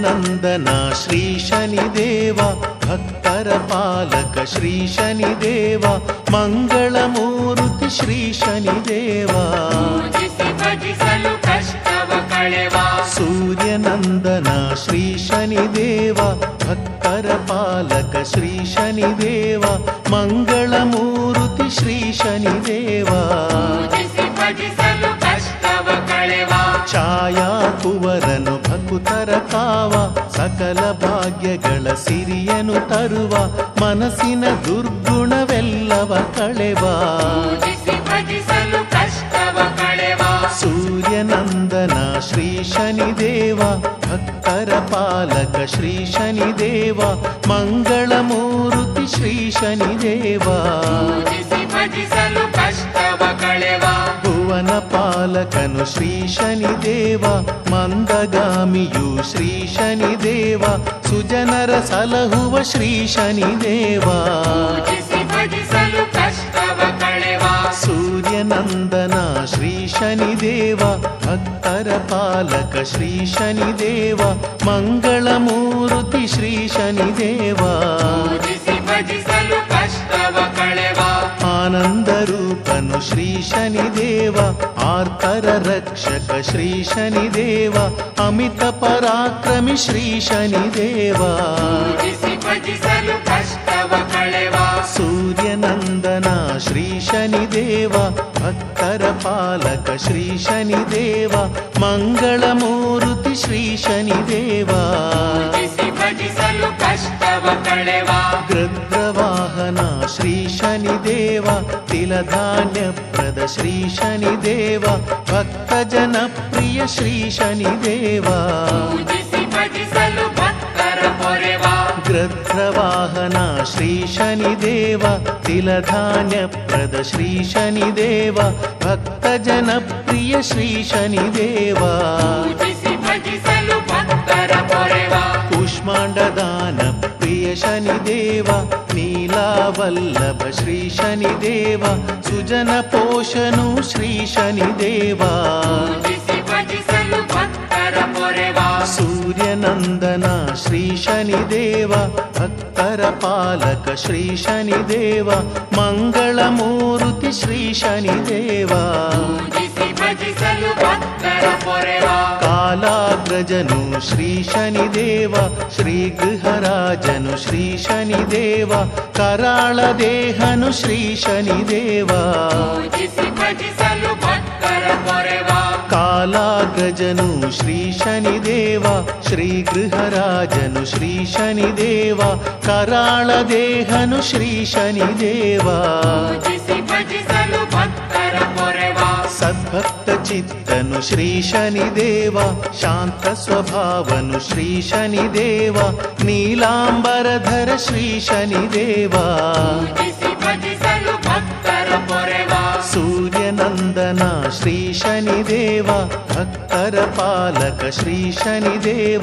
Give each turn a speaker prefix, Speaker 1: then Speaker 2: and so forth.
Speaker 1: ಶ್ರೀ ಶನಿದೇವ ಭಕ್ತರ ಪಾಲಕ ಶ್ರೀ ಶನಿದೇವ ಮಂಗಳಮೂರ್ತಿ ಶ್ರೀ ಶನಿದೇವ. ಸೂರ್ಯನಂದನ ಶ್ರೀ ಶನಿದೇವ ಭಕ್ತರ ಪಾಲಕ ಶ್ರೀ ಶನಿದೇವ ಮಂಗಳಮೂರ್ತಿ ಶ್ರೀ ಶನಿದೇವ. ಛಾಯಾ ಕುವರನು ಭಕುತರ ಕಾವ ಸಕಲ ಭಾಗ್ಯಗಳ ಸಿರಿಯನು ತರುವ ಮನಸ್ಸಿನ ದುರ್ಗುಣವೆಲ್ಲವ ಕಳೆವ. ಸೂರ್ಯನಂದನ ಶ್ರೀ ಶನಿದೇವ ಭಕ್ತರ ಪಾಲಕ ಶ್ರೀ ಶನಿದೇವ ಮಂಗಳಮೂರ್ತಿ ಶ್ರೀ ಶನಿದೇವ. ಭುವನ ಪಾಲಕನು ಶ್ರೀ ಶನಿದೇವ ಮಂದಗಾಮಿಯು ಶ್ರೀ ಶನಿದೇವ ಸುಜನರ ಸಲಹುವ ಶ್ರೀ ಶನಿದೇವ ಸೂರ್ಯನಂದನ ಶ್ರೀ ಶನಿದೇವ ಭಕ್ತರ ಪಾಲಕ ಶ್ರೀ ಶನಿದೇವ ಮಂಗಳಮೂರ್ತಿ ಶ್ರೀ ಶನಿದೇವ
Speaker 2: ಭಜಿಸಲು ಕಷ್ಟವ ಕಳೆವ.
Speaker 1: ಆನಂದ ರೂಪನು ಶ್ರೀ ಶನಿದೇವ ಆರ್ತರ ರಕ್ಷಕ ಶ್ರೀ ಶನಿದೇವ ಅಮಿತ ಪರಾಕ್ರಮಿ ಶ್ರೀ ಶನಿದೇವ
Speaker 2: ಭಜಿಸಲು ಕಷ್ಟವ ಕಳೆವ.
Speaker 1: ಸೂರ್ಯನಂದನ ಶ್ರೀ ಶನಿದೇವ ಭಕ್ತರ ಪಾಲಕ ಶ್ರೀ ಶನಿದೇವ ಮಂಗಳ ಮೂರುತಿ ಶ್ರೀ ಶನಿದೇವ
Speaker 2: ಭಜಿಸಲು ಕಷ್ಟವ ಕಳೆವ.
Speaker 1: ಗೃದ್ರವಾಹನ ಶ್ರೀ ಶನಿದೇವ ತಿಲಧಾನ್ಯ ಪ್ರದ ಶ್ರೀ ಶನಿದೇವ ಭಕ್ತ ಜನಪ್ರಿಯ ಶ್ರೀ ಶನಿದೇವ
Speaker 2: ಪೂಜಿಸಿ ಭಜಿಸಲು ಭಕ್ತರ ಪೊರೆವ
Speaker 1: ಗೃದ್ರವಾಹನ ಶ್ರೀ ಶನಿದೇವ ತಿಲಧಾನ್ಯ ಪ್ರದ ಶ್ರೀ ಶನಿದೇವ ಜನಪ್ರಿಯ ಶ್ರೀ ಶನಿದೇವ ಸುಜನ ಪೋಷನು ಶ್ರೀ ಶನಿದೇವ. ಸೂರ್ಯನಂದನ ಶ್ರೀ ಶನಿದೇವ ಭಕ್ತರ ಪಾಲಕ ಶ್ರೀ ಶನಿದೇವ ಮಂಗಳಮೂರ್ತಿ ಶ್ರೀ ಶನಿದೇವ.
Speaker 2: ಭಜಿಸಲು ಭಕ್ತರ ಪೊರೆವ
Speaker 1: ಕಾಲಾಗ್ರಜನು ಶ್ರೀ ಶನಿದೇವ ಶ್ರೀ ಗೃಹರಾಜನು ಶ್ರೀ ಶನಿದೇವ ಕರಾಳ ದೇಹನು ಶ್ರೀ ಶನಿದೇವ.
Speaker 2: ಪೂಜಿಸಿ ಭಜಿಸಲು ಭಕ್ತರ ಪೊರೆವ
Speaker 1: ಕಾಲಾಗ್ರಜನು ಶ್ರೀ ಶನಿದೇವ ಶ್ರೀ ಗೃಹರಾಜನು ಶ್ರೀ ಶನಿದೇವ ಕರಾಳ ದೇಹನು ಶ್ರೀ ಶನಿದೇವ.
Speaker 2: ಪೂಜಿಸಿ ಭಜಿಸಲು
Speaker 1: ಸದ್ಭಕ್ತ ಚಿತ್ತನು ಶ್ರೀ ಶನಿದೇವ ಶಾಂತ ಸ್ವಭಾವನು ಶ್ರೀ ಶನಿದೇವ ನೀಲಾಂಬರಧರ ಶ್ರೀ ಶನಿದೇವ. ಸೂರ್ಯನಂದನ ಶ್ರೀ ಶನಿದೇವ ಭಕ್ತರ ಪಾಲಕ ಶ್ರೀ ಶನಿದೇವ.